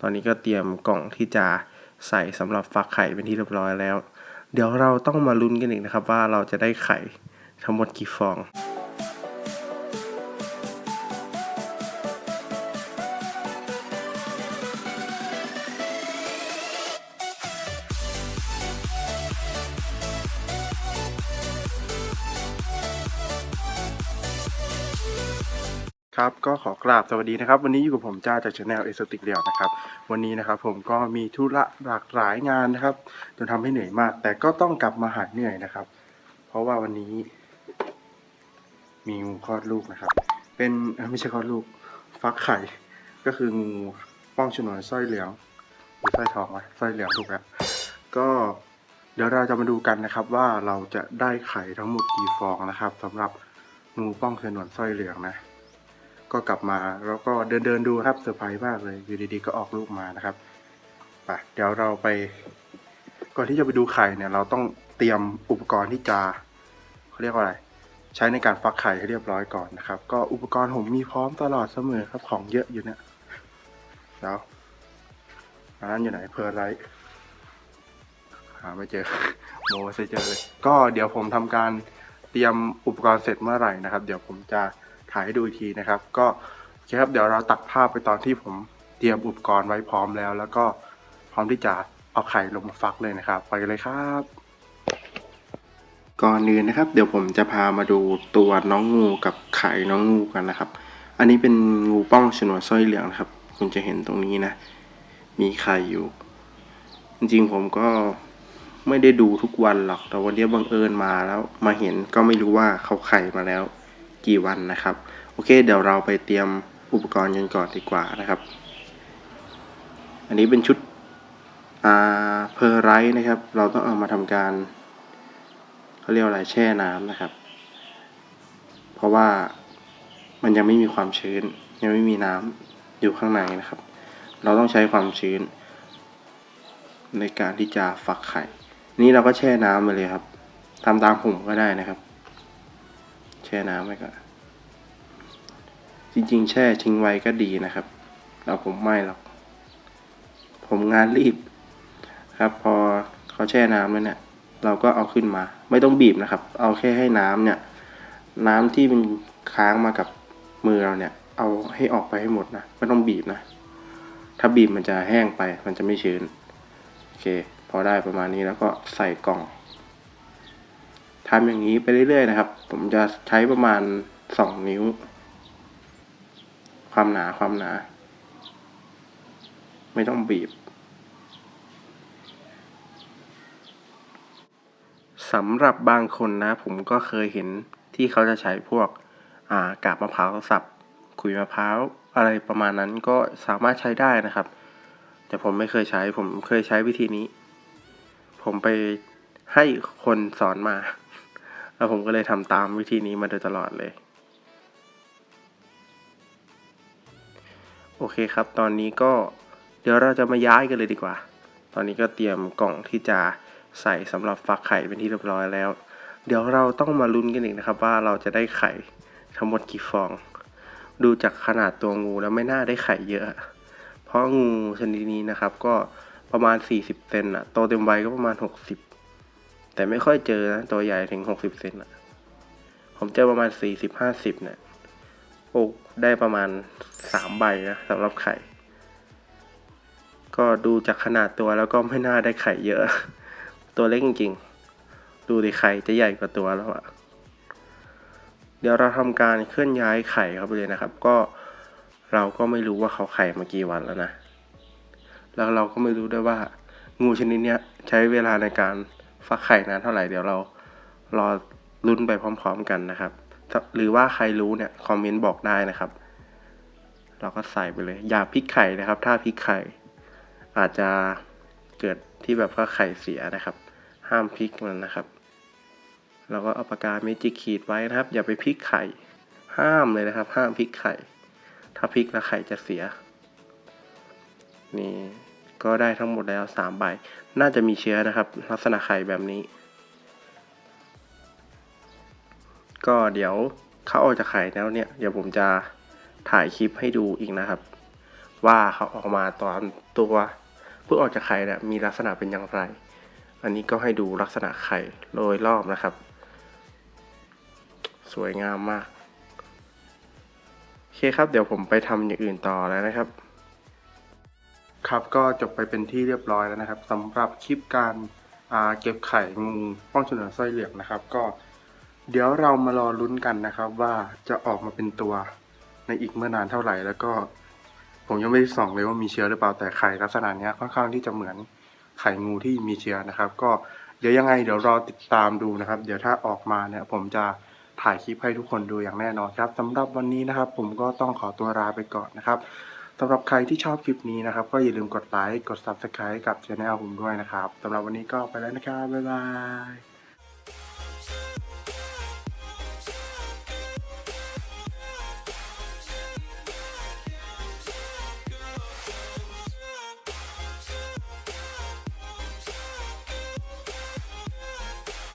ตอนนี้ก็เตรียมกล่องที่จะใส่สำหรับฟักไข่เป็นที่เรียบร้อยแล้ว เดี๋ยวเราต้องมาลุ้นกันอีกนะครับว่าเราจะได้ไข่ทั้งหมดกี่ฟอง ครับก็ขอกราบสวัสดีนะครับ วันนี้อยู่กับผมจ้าจากช anel เอสติกเดียวนะครับ วันนี้นะครับผมก็มีธุระหลากหลายงานนะครับจนทำให้เหนื่อยมาก แต่ก็ต้องกลับมาหาเหนื่อยนะครับ เพราะว่าวันนี้ มีงูคลอดลูกนะครับ เป็นไม่ใช่คลอดลูก ฟักไข่ ก็คืองูป้องฉนวนสร้อยเหลืองหรือสร้อยทองวะสร้อยเหลืองถูกแล้วก็เดี๋ยวเราจะมาดูกันนะครับ ว่าเราจะได้ไข่ทั้งหมดกี่ฟองนะครับสำหรับงูป้องฉนวนสร้อยเหลืองนะ ก็กลับมาแล้วก็เดินเดินดูครับเซอร์ไพรส์มากเลยอยู่ดีๆก็ออกลูกมานะครับไปเดี๋ยวเราไป ก่อนที่จะไปดูไข่เนี่ยเราต้องเตรียมอุปกรณ์ที่จะเขาเรียกว่าอะไร ใช้ในการฟักไข่ให้เรียบร้อยก่อนนะครับ ก็อุปกรณ์ผมมีพร้อมตลอดเสมอครับของเยอะอยู่เนี่ยแล้วอันนั้นอยู่ไหนเพอร์ไรท์หาไม่เจอโมไม่เจอเลย ก็เดี๋ยวผมทำการเตรียมอุปกรณ์เสร็จเมื่อไหร่นะครับ เดี๋ยวผมจะ ถ่ายให้ดูอีกทีนะครับ ก็โอเคครับเดี๋ยวเราตัดภาพไปตอนที่ผมเตรียมอุปกรณ์ไว้พร้อมแล้ว แล้วก็พร้อมที่จะเอาไข่ลงมาฟักเลยนะครับ ไปเลยครับก่อนอื่นนะครับเดี๋ยวผมจะพามาดูตัวน้องงูกับไข่น้องงูกันนะครับ อันนี้เป็นงูป้องฉนวนสร้อยเหลืองนะครับ คุณจะเห็นตรงนี้นะ มีไข่อยู่ จริงๆผมก็ไม่ได้ดูทุกวันหรอกแต่วันนี้บังเอิญมาแล้ว มาเห็นก็ไม่รู้ว่าเขาไข่มาแล้ว กี่วันนะครับ โอเค เดี๋ยวเราไปเตรียมอุปกรณ์กันก่อนดีกว่านะครับ อันนี้เป็นชุดอ่าเพอร์ไรท์นะครับ เราต้องเอามาทำการเขาเรียกอะไรแช่น้ำนะครับ เพราะว่ามันยังไม่มีความชื้น ยังไม่มีน้ำอยู่ข้างในนะครับ เราต้องใช้ความชื้น ในการที่จะฟักไข่ นี่เราก็แช่น้ำไปเลยครับทำตามผมก็ได้นะครับ แช่น้ำไว้ก่อนจริงๆ แช่ทิ้งไว้ก็ดีนะครับแต่ผมไม่หรอก ผมงานรีบครับ พอเขาแช่น้ำแล้วเนี่ย เราก็เอาขึ้นมา ไม่ต้องบีบนะครับ เอาแค่ให้น้ำเนี่ย น้ำที่มันค้างมากับมือเราเนี่ย เอาให้ออกไปให้หมดนะไม่ต้องบีบนะ ถ้าบีบมันจะแห้งไป มันจะไม่ชื้นโอเค พอได้ประมาณนี้แล้วก็ใส่กล่อง ทำอย่างนี้ไปเรื่อยๆนะครับ ผมจะใช้ประมาณสองนิ้ว ความหนาความหนา ไม่ต้องบีบสำหรับบางคนนะ ผมก็เคยเห็นที่เขาจะใช้พวกอ่ากาบมะพร้าวสับขุยมะพร้าวอะไรประมาณนั้นก็สามารถใช้ได้นะครับ แต่ผมไม่เคยใช้ผมเคยใช้วิธีนี้ ผมไปให้คนสอนมา แล้วผมก็เลยทำตามวิธีนี้มาโดยตลอดเลย โอเคครับ ตอนนี้ก็เดี๋ยวเราจะมาย้ายกันเลยดีกว่า ตอนนี้ก็เตรียมกล่องที่จะใส่สำหรับฟักไข่เป็นที่เรียบร้อยแล้ว เดี๋ยวเราต้องมาลุ้นกันอีกนะครับ ว่าเราจะได้ไข่ทั้งหมดกี่ฟอง ดูจากขนาดตัวงูแล้วไม่น่าได้ไข่เยอะ เพราะงูชนิดนี้นะครับก็ประมาณ 40เซนอะโตเต็มวัยก็ประมาณ 60 แต่ไม่ค่อยเจอนะ ตัวใหญ่ถึง60เซนอะผมเจอประมาณ40-50เนี่ยโอ้ได้ประมาณ3ใบนะสำหรับไข่ ก็ดูจากขนาดตัวแล้วก็ไม่น่าได้ไข่เยอะ ตัวเล็กจริงๆ ดูดิไข่จะใหญ่กว่าตัวแล้วอะเดี๋ยวเราทำการเคลื่อนย้ายไข่เข้าไปเลยนะครับ ก็เราก็ไม่รู้ว่าเขาไข่มากี่วันแล้วนะ แล้วเราก็ไม่รู้ด้วยว่า งูชนิดนี้ใช้เวลาในการ ฟักไข่นานเท่าไหร่เดี๋ยวเรารอลุ้นไปพร้อม ๆ กันนะครับ หรือว่าใครรู้เนี่ยคอมเมนต์บอกได้นะครับ เราก็ใส่ไปเลย อย่าพลิกไข่นะครับ ถ้าพลิกไข่ อาจจะเกิดที่แบบว่าไข่เสียนะครับ ห้ามพลิกมันนะครับเราก็เอาปากกาเมจิกขีดไว้นะครับ อย่าไปพลิกไข่ ห้ามเลยนะครับ ห้ามพลิกไข่ ถ้าพลิกแล้วไข่จะเสีย นี่ ก็ได้ทั้งหมดแล้วสามใบ น่าจะมีเชื้อนะครับ ลักษณะไข่แบบนี้ ก็เดี๋ยวเขาออกจากไข่แล้วเนี่ย เดี๋ยวผมจะถ่ายคลิปให้ดูอีกนะครับ ว่าเขาออกมาตอนตัวเพิ่งออกจากไข่เนี่ยมีลักษณะเป็นอย่างไร อันนี้ก็ให้ดูลักษณะไข่โดยรอบนะครับ สวยงามมากโอเคครับ เดี๋ยวผมไปทำอย่างอื่นต่อแล้วนะครับ ครับก็จบไปเป็นที่เรียบร้อยแล้วนะครับสำหรับคลิปการเก็บไข่งูป้องฉนวนสร้อยเหลืองนะครับ ก็เดี๋ยวเรามารอลุ้นกันนะครับ ว่าจะออกมาเป็นตัวในอีกเมื่อนานเท่าไหร่ แล้วก็ ผมยังไม่ได้ส่องเลยว่ามีเชื้อหรือเปล่าแต่ไข่ลักษณะนี้ค่อนข้างที่จะเหมือนไข่งูที่มีเชื้อนะครับ ก็เดี๋ยวยังไงเดี๋ยวรอติดตามดูนะครับ เดี๋ยวถ้าออกมาเนี่ย ผมจะถ่ายคลิปให้ทุกคนดูอย่างแน่นอนครับสำหรับวันนี้นะครับ ผมก็ต้องขอตัวลาไปก่อนนะครับ สำหรับใครที่ชอบคลิปนี้นะครับ ก็อย่าลืมกดไลค์ กด subscribe กับช anel ผมด้วยนะครับสำหรับวันนี้ก็ไปแล้วนะครับ บ๊ายบาย